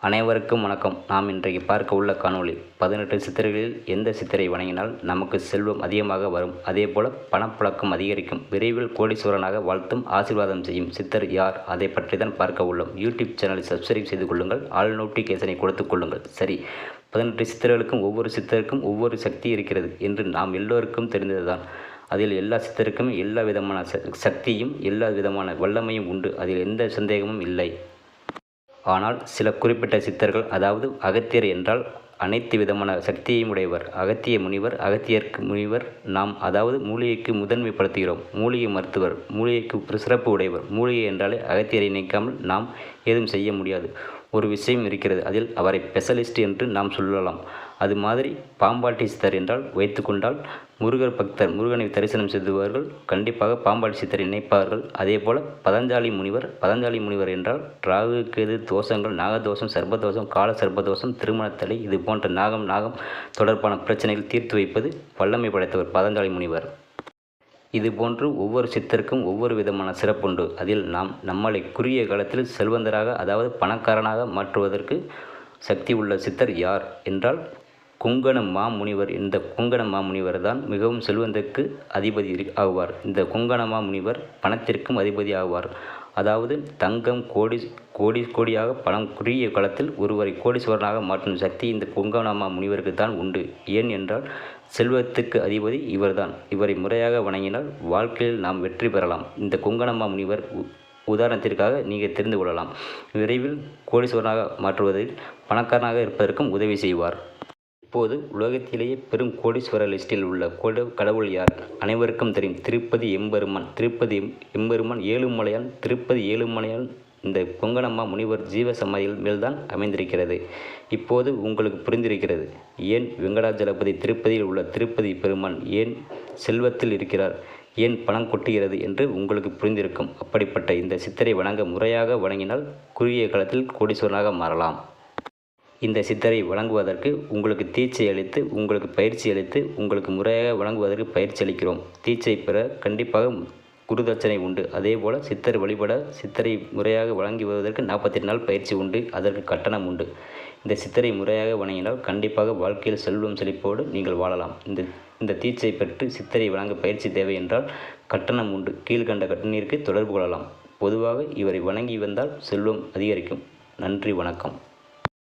அனைவருக்கும் வணக்கம். நாம் இன்றைக்கு பார்க்க உள்ள காணொளி பதினெட்டு சித்தர்களில் எந்த சித்தரை வணங்கினால் நமக்கு செல்வம் அதிகமாக வரும். அதேபோல பணப்புழக்கம் அதிகரிக்கும். விரைவில் கோடீஸ்வரனாக வாழ்த்தும் ஆசீர்வாதம் செய்யும் சித்தர் யார்? அதை பற்றி தான் பார்க்க உள்ளோம். யூடியூப் சேனலை சப்ஸ்கிரைப் செய்து கொள்ளுங்கள். ஆல் நோட்டிஃபிகேஷனை கொடுத்துக் கொள்ளுங்கள். சரி பதினெட்டு சித்தர்களுக்கும் ஒவ்வொரு சித்தருக்கும் ஒவ்வொரு சக்தி இருக்கிறது என்று நாம் எல்லோருக்கும் தெரிந்ததுதான். அதில் எல்லா சித்தருக்கும் எல்லா விதமான ச- சக்தியும் எல்லா விதமான வல்லமையும் உண்டு. அதில் எந்த சந்தேகமும் இல்லை. ஆனால் சில குறிப்பிட்ட சித்தர்கள் அதாவது அகத்தியர் என்றால் அனைத்து விதமான சக்தியையும் உடையவர் அகத்திய முனிவர் அகத்தியர்க்கு முனிவர் நாம் அதாவது மூலிகைக்கு முதன்மைப்படுத்துகிறோம் மூலிகை மருத்துவர் மூலிகைக்கு ஒரு சிறப்பு உடையவர் மூலிகை என்றாலே அகத்தியரை நினைக்காமல் நாம் ஏதும் செய்ய முடியாது. ஒரு விஷயம் இருக்கிறது. அதில் அவரை ஸ்பெஷலிஸ்ட் என்று நாம் சொல்லலாம். அது மாதிரி பாம்பாட்டி சித்தர் என்றால் வைத்துக்கொண்டால் முருகர் பக்தர் முருகனை தரிசனம் செய்துவார்கள். கண்டிப்பாக பாம்பாட்டி சித்தரை நினைப்பார்கள் அதேபோல பதஞ்சாலி முனிவர் பதஞ்சாலி முனிவர் என்றால் ராகு கேது தோஷங்கள் நாகதோஷம் சர்ப்பதோஷம் கால சர்ப்பதோஷம் திருமணத்தடை இது போன்ற நாகம் நாகம் தொடர்பான பிரச்சனைகள் தீர்த்து வைப்பது வல்லமை படைத்தவர் பதஞ்சாலி முனிவர். இதுபோன்று ஒவ்வொரு சித்தருக்கும் ஒவ்வொரு விதமான சிறப்புண்டு. அதில் நாம் நம்மளை குறுகிய காலத்தில் செல்வந்தராக அதாவது பணக்காரனாக மாற்றுவதற்கு சக்தி உள்ள சித்தர் யார்? என்றால் குங்கண மாமுனிவர் இந்த குங்கண மாமுனிவர் தான் மிகவும் செல்வந்தருக்கு அதிபதி ஆவார் இந்த குங்கண மாமுனிவர் பணத்திற்கும் அதிபதி ஆவார் அதாவது தங்கம் கோடி கோடி கோடியாக பணம் குறுகிய காலத்தில் ஒருவரை கோடீஸ்வரனாக மாற்றும் சக்தி இந்த குங்கணமா முனிவருக்கு தான் உண்டு. ஏன் என்றால் செல்வத்துக்கு அதிபதி இவர்தான். இவரை முறையாக வணங்கினால் வாழ்க்கையில் நாம் வெற்றி பெறலாம். இந்த குங்கணமா முனிவர் உ- உதாரணத்திற்காக நீங்கள் தெரிந்து கொள்ளலாம். விரைவில் கோடீஸ்வரனாக மாற்றுவதில் பணக்காரனாக இருப்பதற்கும் உதவி செய்வார். இப்போது உலகத்திலேயே பெரும் கோடீஸ்வர லிஸ்டில் உள்ள கொட கடவுள் யார்? அனைவருக்கும் தெரியும். திருப்பதி எம்பெருமான். திருப்பதி எம்- எம்பெருமான் ஏழுமலையான் திருப்பதி ஏழுமலையான் இந்த பொங்கனம்மா முனிவர் ஜீவ சமாதியில் மேல்தான் அமைந்திருக்கிறது. இப்போது உங்களுக்கு புரிந்திருக்கிறது. ஏன் வெங்கடாஜலபதி திருப்பதியில் உள்ள திருப்பதி பெருமான் ஏன் செல்வத்தில் இருக்கிறார்? ஏன் பணம் கொட்டுகிறது என்று உங்களுக்கு புரிந்திருக்கும். அப்படிப்பட்ட இந்த சித்தரை வணங்க முறையாக வணங்கினால் குறுகிய காலத்தில் கோடீஸ்வரனாக மாறலாம். இந்த சித்தரை வழங்குவதற்கு உங்களுக்கு தீட்சை அளித்து உங்களுக்கு பயிற்சி அளித்து உங்களுக்கு முறையாக வழங்குவதற்கு பயிற்சி அளிக்கிறோம். தீட்சை பெற கண்டிப்பாக குருதட்சணை உண்டு. அதேபோல் சித்தர் வழிபட சித்தரை முறையாக வழங்கி வருவதற்கு நாற்பத்தெட்டு நாள் பயிற்சி உண்டு. அதற்கு கட்டணம் உண்டு. இந்த சித்தரை முறையாக வணங்கினால் கண்டிப்பாக வாழ்க்கையில் செல்வம் செழிப்போடு நீங்கள் வாழலாம். இந்த இந்த தீட்சை பெற்று சித்தரை வழங்க பயிற்சி தேவை என்றால் கட்டணம் உண்டு. கீழ்கண்ட கட்டணிற்கு தொடர்பு கொள்ளலாம். பொதுவாக இவரை வணங்கி வந்தால் செல்வம் அதிகரிக்கும். நன்றி வணக்கம்.